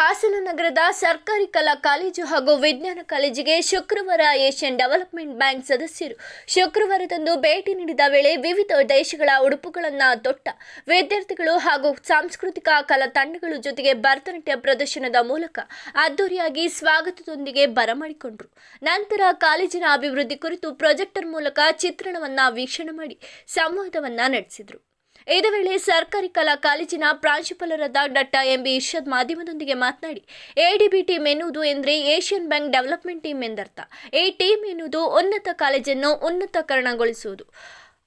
ಹಾಸನ ನಗರದ ಸರ್ಕಾರಿ ಕಲಾ ಕಾಲೇಜು ಹಾಗೂ ವಿಜ್ಞಾನ ಕಾಲೇಜಿಗೆ ಶುಕ್ರವಾರ ಏಷ್ಯನ್ ಡೆವಲಪ್ಮೆಂಟ್ ಬ್ಯಾಂಕ್ ಸದಸ್ಯರು ಶುಕ್ರವಾರದಂದು ಭೇಟಿ ನೀಡಿದ ವೇಳೆ ವಿವಿಧ ದೇಶಗಳ ಉಡುಪುಗಳನ್ನು ತೊಟ್ಟ. ವಿದ್ಯಾರ್ಥಿಗಳು ಹಾಗೂ ಸಾಂಸ್ಕೃತಿಕ ಕಲಾ ತಂಡಗಳ ಜೊತೆಗೆ ಭರತನಾಟ್ಯ ಪ್ರದರ್ಶನದ ಮೂಲಕ ಅದ್ದೂರಿಯಾಗಿ ಸ್ವಾಗತದೊಂದಿಗೆ ಬರಮಾಡಿಕೊಂಡರು. ನಂತರ ಕಾಲೇಜಿನ ಅಭಿವೃದ್ಧಿ ಕುರಿತು ಪ್ರೊಜೆಕ್ಟರ್ ಮೂಲಕ ಚಿತ್ರಣವನ್ನು ವೀಕ್ಷಣೆ ಮಾಡಿ ಸಂವಾದವನ್ನು ನಡೆಸಿದರು. ಇದೇ ವೇಳೆ ಸರ್ಕಾರಿ ಕಲಾ ಕಾಲೇಜಿನ ಪ್ರಾಂಶುಪಾಲರಾದ ಡಾಕ್ಟರ್ ಎಂ ಬಿ ಇರ್ಷದ್ ಮಾಧ್ಯಮದೊಂದಿಗೆ ಮಾತನಾಡಿ ಎಡಿಬಿ ಟೀಮ್ ಎನ್ನುವುದು ಎಂದರೆ ಏಷ್ಯನ್ ಬ್ಯಾಂಕ್ ಡೆವಲಪ್ಮೆಂಟ್ ಟೀಮ್ ಎಂದರ್ಥ. ಈ ಟೀಮ್ ಎನ್ನುವುದು ಉನ್ನತ ಕಾಲೇಜನ್ನು ಉನ್ನತೀಕರಣಗೊಳಿಸುವುದು.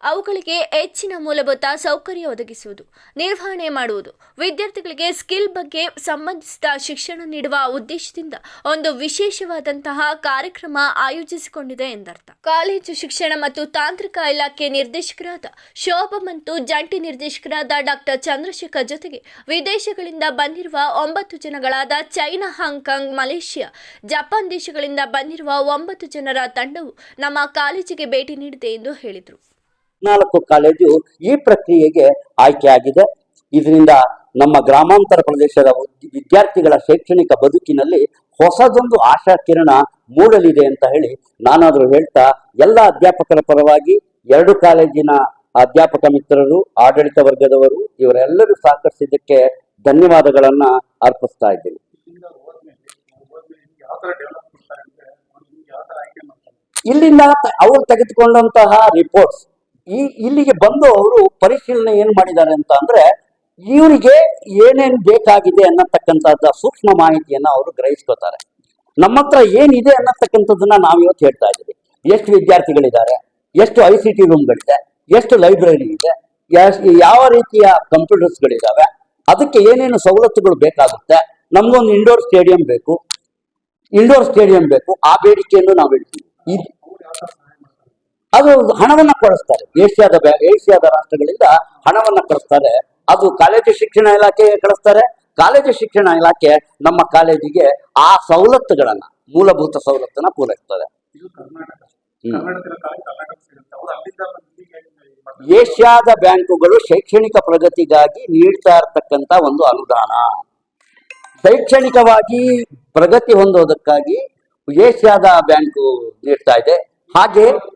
ಅವುಗಳಿಗೆ ಹೆಚ್ಚಿನ ಮೂಲಭೂತ ಸೌಕರ್ಯ ಒದಗಿಸುವುದು, ನಿರ್ವಹಣೆ ಮಾಡುವುದು, ವಿದ್ಯಾರ್ಥಿಗಳಿಗೆ ಸ್ಕಿಲ್ ಬಗ್ಗೆ ಸಂಬಂಧಿಸಿದ ಶಿಕ್ಷಣ ನೀಡುವ ಉದ್ದೇಶದಿಂದ ಒಂದು ವಿಶೇಷವಾದಂತಹ ಕಾರ್ಯಕ್ರಮ ಆಯೋಜಿಸಿಕೊಂಡಿದೆ ಎಂದರ್ಥ. ಕಾಲೇಜು ಶಿಕ್ಷಣ ಮತ್ತು ತಾಂತ್ರಿಕ ಇಲಾಖೆ ನಿರ್ದೇಶಕರಾದ ಶೋಭ ಮತ್ತು ಜಂಟಿ ನಿರ್ದೇಶಕರಾದ ಡಾಕ್ಟರ್ ಚಂದ್ರಶೇಖರ್ ಜೊತೆಗೆ ವಿದೇಶಗಳಿಂದ ಬಂದಿರುವ ಒಂಬತ್ತು ಜನಗಳಾದ China, Hong Kong, Malaysia, Japan ದೇಶಗಳಿಂದ ಬಂದಿರುವ ಒಂಬತ್ತು ಜನರ ತಂಡವು ನಮ್ಮ ಕಾಲೇಜಿಗೆ ಭೇಟಿ ನೀಡಿದೆ ಎಂದು ಹೇಳಿದರು. ನಾಲ್ಕು ಕಾಲೇಜು ಈ ಪ್ರಕ್ರಿಯೆಗೆ ಆಯ್ಕೆಯಾಗಿದೆ. ಇದರಿಂದ ನಮ್ಮ ಗ್ರಾಮಾಂತರ ಪ್ರದೇಶದ ವಿದ್ಯಾರ್ಥಿಗಳ ಶೈಕ್ಷಣಿಕ ಬದುಕಿನಲ್ಲಿ ಹೊಸದೊಂದು ಆಶಾ ಕಿರಣ ಮೂಡಲಿದೆ ಅಂತ ಹೇಳಿ ನಾನಾದರೂ ಹೇಳ್ತಾ ಎಲ್ಲ ಅಧ್ಯಾಪಕರ ಪರವಾಗಿ ಎರಡು ಕಾಲೇಜಿನ ಅಧ್ಯಾಪಕ ಮಿತ್ರರು, ಆಡಳಿತ ವರ್ಗದವರು ಇವರೆಲ್ಲರೂ ಸಹಕರಿಸಿದ್ದಕ್ಕೆ ಧನ್ಯವಾದಗಳನ್ನ ಅರ್ಪಿಸ್ತಾ ಇದ್ದೀನಿ. ಇಲ್ಲಿಂದ ಅವರು ತೆಗೆದುಕೊಂಡಂತಹ ರಿಪೋರ್ಟ್ಸ್ ಈ ಇಲ್ಲಿಗೆ ಬಂದು ಅವರು ಪರಿಶೀಲನೆ ಏನ್ ಮಾಡಿದ್ದಾರೆ ಅಂತ ಅಂದ್ರೆ ಇವರಿಗೆ ಏನೇನ್ ಬೇಕಾಗಿದೆ ಅನ್ನತಕ್ಕಂಥದ್ದು ಸೂಕ್ಷ್ಮ ಮಾಹಿತಿಯನ್ನ ಅವರು ಗ್ರಹಿಸ್ಕೋತಾರೆ ನಮ್ಮ ಹತ್ರ ಏನಿದೆ ಅನ್ನತಕ್ಕಂಥದ್ದನ್ನ ನಾವು ಇವತ್ತು ಹೇಳ್ತಾ ಇದ್ದೀವಿ. ಎಷ್ಟು ವಿದ್ಯಾರ್ಥಿಗಳಿದ್ದಾರೆ, ಎಷ್ಟು ಐ ಸಿ ಟಿ ರೂಮ್ಗಳಿದೆ ಎಷ್ಟು ಲೈಬ್ರರಿ ಇದೆ ಯಾವ ರೀತಿಯ ಕಂಪ್ಯೂಟರ್ಸ್ಗಳಿದ್ದಾವೆ ಅದಕ್ಕೆ ಏನೇನು ಸವಲತ್ತುಗಳು ಬೇಕಾಗುತ್ತೆ ನಮ್ಗೊಂದು ಇಂಡೋರ್ ಸ್ಟೇಡಿಯಂ ಬೇಕು ಇಂಡೋರ್ ಸ್ಟೇಡಿಯಂ ಬೇಕು, ಆ ಬೇಡಿಕೆಯನ್ನು ನಾವು ಹೇಳ್ತೀವಿ ಇದ್- ಅವ್ರು ಯಾವ ತರ ಸಹಾಯ ಮಾಡ್ತಾರೆ ಅದು ಹಣವನ್ನ ಕೊಡಿಸ್ತಾರೆ. ಏಷ್ಯಾದ ಬ್ಯಾ- ಏಷ್ಯಾದ ರಾಷ್ಟ್ರಗಳಿಂದ ಹಣವನ್ನ ಕೊಡಿಸ್ತಾರೆ. ಅದು ಕಾಲೇಜು ಶಿಕ್ಷಣ ಇಲಾಖೆಗೆ ಕಳಿಸ್ತಾರೆ. ಕಾಲೇಜು ಶಿಕ್ಷಣ ಇಲಾಖೆ ನಮ್ಮ ಕಾಲೇಜಿಗೆ ಆ ಸವಲತ್ತುಗಳನ್ನ ಮೂಲಭೂತ ಸವಲತ್ತನ್ನ ಪೂರೈಸ್ತದೆ. ಏಷ್ಯಾದ ಬ್ಯಾಂಕುಗಳು ಶೈಕ್ಷಣಿಕ ಪ್ರಗತಿಗಾಗಿ ನೀಡ್ತಾ ಇರತಕ್ಕಂತ ಒಂದು ಅನುದಾನ. ಶೈಕ್ಷಣಿಕವಾಗಿ ಪ್ರಗತಿ ಹೊಂದೋದಕ್ಕಾಗಿ ಏಷ್ಯಾದ ಬ್ಯಾಂಕು ನೀಡ್ತಾ ಇದೆ. ಹಾಗೆ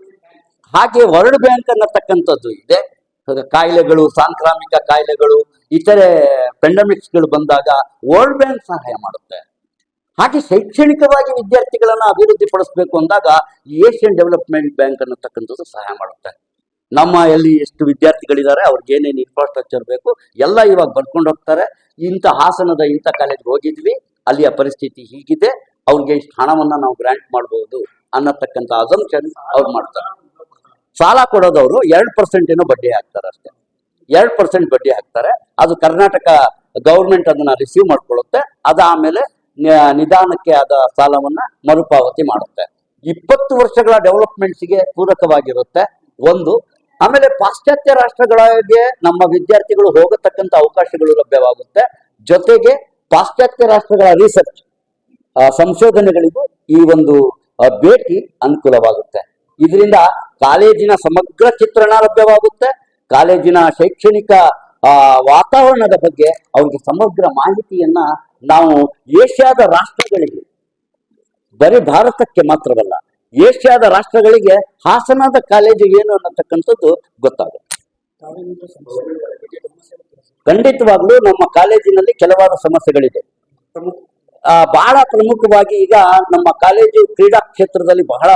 ಹಾಗೆ ವರ್ಲ್ಡ್ ಬ್ಯಾಂಕ್ ಅನ್ನತಕ್ಕಂಥದ್ದು ಇದೆ. ಕಾಯಿಲೆಗಳು, ಸಾಂಕ್ರಾಮಿಕ ಕಾಯಿಲೆಗಳು, ಇತರೆ ಪೆಂಡಮಿಕ್ಸ್ಗಳು ಬಂದಾಗ ವರ್ಲ್ಡ್ ಬ್ಯಾಂಕ್ ಸಹಾಯ ಮಾಡುತ್ತೆ. ಹಾಗೆ ಶೈಕ್ಷಣಿಕವಾಗಿ ವಿದ್ಯಾರ್ಥಿಗಳನ್ನು ಅಭಿವೃದ್ಧಿ ಪಡಿಸ್ಬೇಕು ಅಂದಾಗ ಏಷ್ಯನ್ ಡೆವಲಪ್ಮೆಂಟ್ ಬ್ಯಾಂಕ್ ಅನ್ನತಕ್ಕಂಥದ್ದು ಸಹಾಯ ಮಾಡುತ್ತೆ. ನಮ್ಮ ಎಲ್ಲಿ ಎಷ್ಟು ವಿದ್ಯಾರ್ಥಿಗಳಿದ್ದಾರೆ, ಅವ್ರಿಗೆ ಏನೇನು ಇನ್ಫ್ರಾಸ್ಟ್ರಕ್ಚರ್ ಬೇಕು, ಎಲ್ಲ ಇವಾಗ ಬರ್ಕೊಂಡು ಹೋಗ್ತಾರೆ. ಇಂಥ ಹಾಸನದ ಇಂಥ ಕಾಲೇಜ್ಗೆ ಹೋಗಿದ್ವಿ, ಅಲ್ಲಿಯ ಪರಿಸ್ಥಿತಿ ಹೀಗಿದೆ, ಅವ್ರಿಗೆ ಇಷ್ಟು ಹಣವನ್ನು ನಾವು ಗ್ರಾಂಟ್ ಮಾಡಬಹುದು ಅನ್ನತಕ್ಕಂಥ ಅಸಂಪ್ಷನ್ ಅವ್ರು ಮಾಡ್ತಾರೆ. ಸಾಲ ಕೊಡೋದವರು ಎರಡು ಪರ್ಸೆಂಟ್ ಏನೋ ಬಡ್ಡಿ ಹಾಕ್ತಾರೆ ಅಷ್ಟೇ. ಎರಡು ಪರ್ಸೆಂಟ್ ಬಡ್ಡಿ ಹಾಕ್ತಾರೆ. ಅದು ಕರ್ನಾಟಕ ಗೌರ್ಮೆಂಟ್ ಅದನ್ನ ರಿಸೀವ್ ಮಾಡ್ಕೊಳ್ಳುತ್ತೆ. ಅದು ಆಮೇಲೆ ನಿಧಾನಕ್ಕೆ ಆದ ಸಾಲವನ್ನ ಮರುಪಾವತಿ ಮಾಡುತ್ತೆ. ಇಪ್ಪತ್ತು ವರ್ಷಗಳ ಡೆವಲಪ್ಮೆಂಟ್ಸ್ಗೆ ಪೂರಕವಾಗಿರುತ್ತೆ. ಒಂದು, ಆಮೇಲೆ ಪಾಶ್ಚಾತ್ಯ ರಾಷ್ಟ್ರಗಳಿಗೆ ನಮ್ಮ ವಿದ್ಯಾರ್ಥಿಗಳು ಹೋಗತಕ್ಕಂತ ಅವಕಾಶಗಳು ಲಭ್ಯವಾಗುತ್ತೆ. ಜೊತೆಗೆ ಪಾಶ್ಚಾತ್ಯ ರಾಷ್ಟ್ರಗಳ ರಿಸರ್ಚ್ ಸಂಶೋಧನೆಗಳಿಗೂ ಈ ಒಂದು ಭೇಟಿ ಅನುಕೂಲವಾಗುತ್ತೆ. ಇದರಿಂದ ಕಾಲೇಜಿನ ಸಮಗ್ರ ಚಿತ್ರಣ ಲಭ್ಯವಾಗುತ್ತೆ ಕಾಲೇಜಿನ ಶೈಕ್ಷಣಿಕ ವಾತಾವರಣದ ಬಗ್ಗೆ ಅವ್ರಿಗೆ ಸಮಗ್ರ ಮಾಹಿತಿಯನ್ನ ನಾವು ಏಷ್ಯಾದ ರಾಷ್ಟ್ರಗಳಿಗೆ, ಬರೀ ಭಾರತಕ್ಕೆ ಮಾತ್ರವಲ್ಲ, ಏಷ್ಯಾದ ರಾಷ್ಟ್ರಗಳಿಗೆ ಹಾಸನದ ಕಾಲೇಜು ಏನು ಅನ್ನತಕ್ಕಂಥದ್ದು ಗೊತ್ತಾಗುತ್ತೆ. ಖಂಡಿತವಾಗ್ಲೂ ನಮ್ಮ ಕಾಲೇಜಿನಲ್ಲಿ ಕೆಲವಾರು ಸಮಸ್ಯೆಗಳಿದೆ ಬಹಳ ಪ್ರಮುಖವಾಗಿ ಈಗ ನಮ್ಮ ಕಾಲೇಜು ಕ್ರೀಡಾ ಕ್ಷೇತ್ರದಲ್ಲಿ ಬಹಳ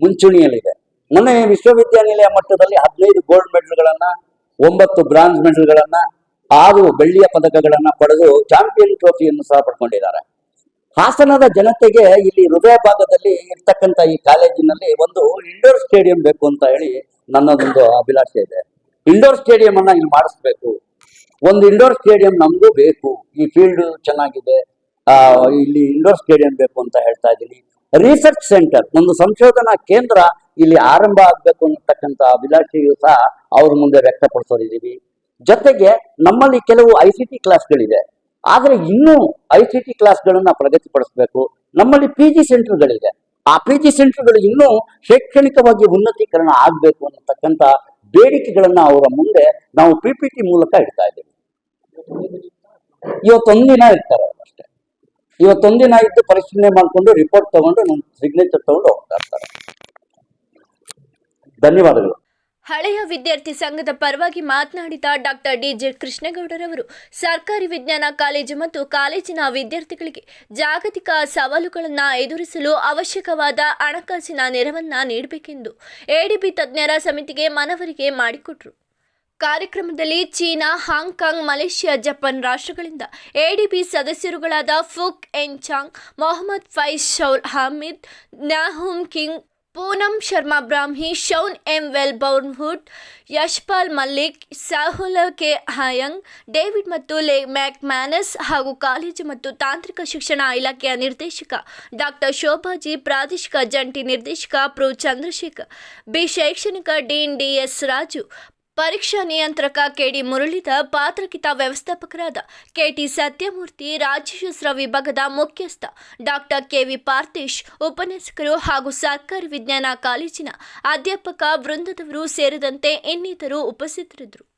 ಮುಂಚೂಣಿಯಲ್ಲಿದೆ. ಮೊನ್ನೆ ವಿಶ್ವವಿದ್ಯಾನಿಲಯ ಮಟ್ಟದಲ್ಲಿ ಹದಿನೈದು ಗೋಲ್ಡ್ ಮೆಡಲ್ಗಳನ್ನು ಒಂಬತ್ತು ಬ್ರಾಂಜ್ ಮೆಡಲ್ಗಳನ್ನು ಆರು ಬೆಳ್ಳಿಯ ಪದಕಗಳನ್ನ ಪಡೆದು ಚಾಂಪಿಯನ್ ಟ್ರೋಫಿಯನ್ನು ಸಹ ಪಡ್ಕೊಂಡಿದ್ದಾರೆ. ಹಾಸನದ ಜನತೆಗೆ ಇಲ್ಲಿ ಹೃದಯ ಭಾಗದಲ್ಲಿ ಇರ್ತಕ್ಕಂಥ ಈ ಕಾಲೇಜಿನಲ್ಲಿ ಒಂದು ಇಂಡೋರ್ ಸ್ಟೇಡಿಯಂ ಬೇಕು ಅಂತ ಹೇಳಿ ನನ್ನದೊಂದು ಅಭಿಲಾಷೆ ಇದೆ. ಇಂಡೋರ್ ಸ್ಟೇಡಿಯಂ ಅನ್ನ ಇಲ್ಲಿ ಮಾಡಿಸ್ಬೇಕು. ಒಂದು ಇಂಡೋರ್ ಸ್ಟೇಡಿಯಂ ನಮಗೂ ಬೇಕು. ಈ ಫೀಲ್ಡ್ ಚೆನ್ನಾಗಿದೆ. ಇಲ್ಲಿ ಇಂಡೋರ್ ಸ್ಟೇಡಿಯಂ ಬೇಕು ಅಂತ ಹೇಳ್ತಾ ಇದ್ದೀನಿ. ರಿಸರ್ಚ್ ಸೆಂಟರ್ ಒಂದು ಸಂಶೋಧನಾ ಕೇಂದ್ರ ಇಲ್ಲಿ ಆರಂಭ ಆಗ್ಬೇಕು ಅನ್ನತಕ್ಕಂಥ ಅಭಿಲಾಷೆಯು ಸಹ ಅವ್ರ ಮುಂದೆ ವ್ಯಕ್ತಪಡಿಸೋದಿದ್ದೀವಿ. ಜೊತೆಗೆ ನಮ್ಮಲ್ಲಿ ಕೆಲವು ಐ ಸಿ ಟಿ ಕ್ಲಾಸ್ಗಳಿದೆ ಆದ್ರೆ ಇನ್ನೂ ಐ ಸಿ ಟಿ ಕ್ಲಾಸ್ಗಳನ್ನ ಪ್ರಗತಿಪಡಿಸಬೇಕು. ನಮ್ಮಲ್ಲಿ ಪಿ ಜಿ ಸೆಂಟರ್ಗಳಿದೆ ಆ ಪಿ ಜಿ ಸೆಂಟರ್ಗಳು ಇನ್ನೂ ಶೈಕ್ಷಣಿಕವಾಗಿ ಉನ್ನತೀಕರಣ ಆಗಬೇಕು ಅನ್ನತಕ್ಕಂಥ ಬೇಡಿಕೆಗಳನ್ನ ಅವರ ಮುಂದೆ ನಾವು ಪಿ ಪಿ ಟಿ ಮೂಲಕ ಇಡ್ತಾ ಇದ್ದೀವಿ. ಇವತ್ತೊಂದಿನ ಇರ್ತಾರೆ ಅಷ್ಟೇ. ಇವತ್ತೊಂದಿನ ಇದ್ದು ಪರಿಶೀಲನೆ ಮಾಡಿಕೊಂಡು ರಿಪೋರ್ಟ್ ತಗೊಂಡು ನನ್ನ ಸಿಗ್ನೇಚರ್ ತಗೊಂಡು ಹೋಗ್ತಾ ಧನ್ಯವಾದಗಳು. ಹಳೆಯ ವಿದ್ಯಾರ್ಥಿ ಸಂಘದ ಪರವಾಗಿ ಮಾತನಾಡಿದ ಡಾಕ್ಟರ್ ಡಿಜೆ ಕೃಷ್ಣಗೌಡರವರು, ಸರ್ಕಾರಿ ವಿಜ್ಞಾನ ಕಾಲೇಜು ಮತ್ತು ಕಾಲೇಜಿನ ವಿದ್ಯಾರ್ಥಿಗಳಿಗೆ ಜಾಗತಿಕ ಸವಾಲುಗಳನ್ನು ಎದುರಿಸಲು ಅವಶ್ಯಕವಾದ ಹಣಕಾಸಿನ ನೆರವನ್ನು ನೀಡಬೇಕೆಂದು ಎಡಿಬಿ ತಜ್ಞರ ಸಮಿತಿಗೆ ಮನವರಿಕೆ ಮಾಡಿಕೊಟ್ರು. ಕಾರ್ಯಕ್ರಮದಲ್ಲಿ China, Hong Kong, Malaysia, Japan ರಾಷ್ಟ್ರಗಳಿಂದ ADB ಸದಸ್ಯರುಗಳಾದ ಫುಕ್ ಎನ್ ಚಾಂಗ್ ಮೊಹಮ್ಮದ್ ಫೈಜ್ ಶೌಲ್ ಹಮೀದ್ ನ್ಯಾಹುಮ್ ಕಿಂಗ್, ಪೂನಂ ಶರ್ಮಾ ಬ್ರಾಹ್ಮಿ, shown M well ಬೌರ್ನ್ಹುಡ್, Yashpal Mallik, ಸಾಹುಲ K ಹಯಂಗ್, David ಮತ್ತು ಲೇ ಮ್ಯಾಕ್ ಮ್ಯಾನಸ್ ಹಾಗೂ ಕಾಲೇಜು ಮತ್ತು ತಾಂತ್ರಿಕ ಶಿಕ್ಷಣ ಇಲಾಖೆಯ ನಿರ್ದೇಶಕ ಡಾಕ್ಟರ್ ಶೋಭಾಜಿ, ಪ್ರಾದೇಶಿಕ ಜಂಟಿ ನಿರ್ದೇಶಕ ಪ್ರೊ ಚಂದ್ರಶೇಖರ್, ಬಿ ಶೈಕ್ಷಣಿಕ ಡೀನ್ ಡಿಎಸ್ ರಾಜು ಪರೀಕ್ಷಾ ನಿಯಂತ್ರಕ ಕೆಡಿ ಮುರುಳಿದ ಪಾತ್ರಕಿತ ವ್ಯವಸ್ಥಾಪಕರಾದ ಕೆಟಿ ಸತ್ಯಮೂರ್ತಿ ರಾಜ್ಯಶಾಸ್ತ್ರ ವಿಭಾಗದ ಮುಖ್ಯಸ್ಥ ಡಾಕ್ಟರ್ ಕೆವಿ ಪಾರ್ಥೇಶ್, ಉಪನ್ಯಾಸಕರು ಹಾಗೂ ಸರ್ಕಾರಿ ವಿಜ್ಞಾನ ಕಾಲೇಜಿನ ಅಧ್ಯಾಪಕ ವೃಂದದವರು ಸೇರಿದಂತೆ ಇನ್ನಿತರು ಉಪಸ್ಥಿತರಿದ್ದರು.